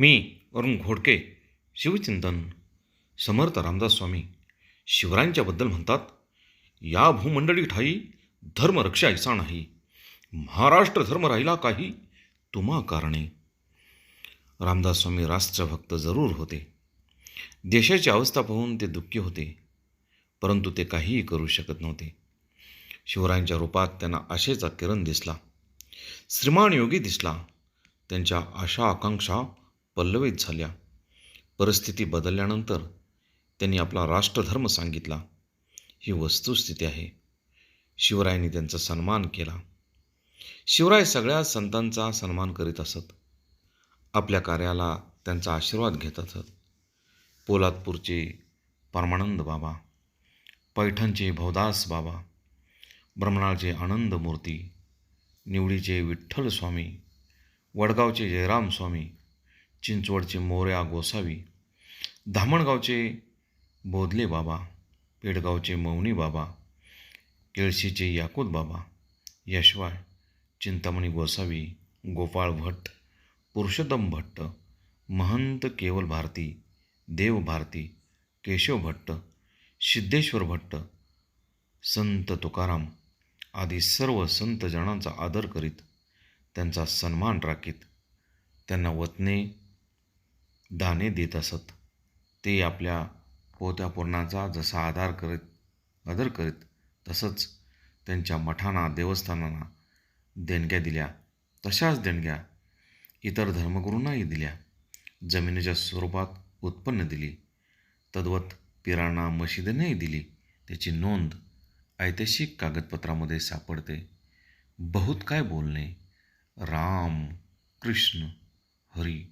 मी अरुण घोडके शिवचिंतन समर्थ रामदास स्वामी शिवरायांच्याबद्दल म्हणतात या भूमंडळी ठाई धर्मरक्षा ऐसा नाही. महाराष्ट्र धर्म राहिला काही तुम्हा कारणे. रामदास स्वामी राष्ट्रभक्त जरूर होते. देशाची अवस्था पाहून ते दुःखी होते परंतु ते काहीही करू शकत नव्हते. शिवरायांच्या रूपात त्यांना आशेचा किरण दिसला श्रीमान योगी दिसला त्यांच्या आशा आकांक्षा पल्लवित झाल्या. परिस्थिती बदलल्यानंतर त्यांनी आपला राष्ट्रधर्म सांगितला. ही वस्तुस्थिती आहे. शिवरायांनी त्यांचा सन्मान केला. शिवराय सगळ्या संतांचा सन्मान करीत असत. आपल्या कार्याला त्यांचा आशीर्वाद घेत असत. पोलादपूरचे परमानंद बाबा पैठणचे भवदास बाबा ब्रह्मणाळचे आनंद मूर्ती निवडीचे विठ्ठल स्वामी वडगावचे जयराम स्वामी चिंचवडचे मोऱ्या गोसावी धामणगावचे बोधले बाबा पेडगावचे मौनी बाबा केळशीचे याकूत बाबा यशवाय चिंतामणी गोसावी गोपाळ भट्ट पुरुषोत्तम भट्ट महंत केवल भारती देव भारती केशव भट्ट सिद्धेश्वर भट्ट संत तुकाराम आदी सर्व संत जणांचा आदर करीत त्यांचा सन्मान राखीत त्यांना वतने दाने देत असत. ते आपल्या पोत्या पूर्णाचा जसा आधार करीत आदर करीत तसंच त्यांच्या मठांना देवस्थानांना देणग्या दिल्या. तशाच देणग्या इतर धर्मगुरूंनाही दिल्या. जमिनीच्या स्वरूपात उत्पन्न दिली. तद्वत पिरांना मशिदीनेही दिली. त्याची नोंद ऐतिहासिक कागदपत्रामध्ये सापडते. बहुत काय बोलणे? राम कृष्ण हरी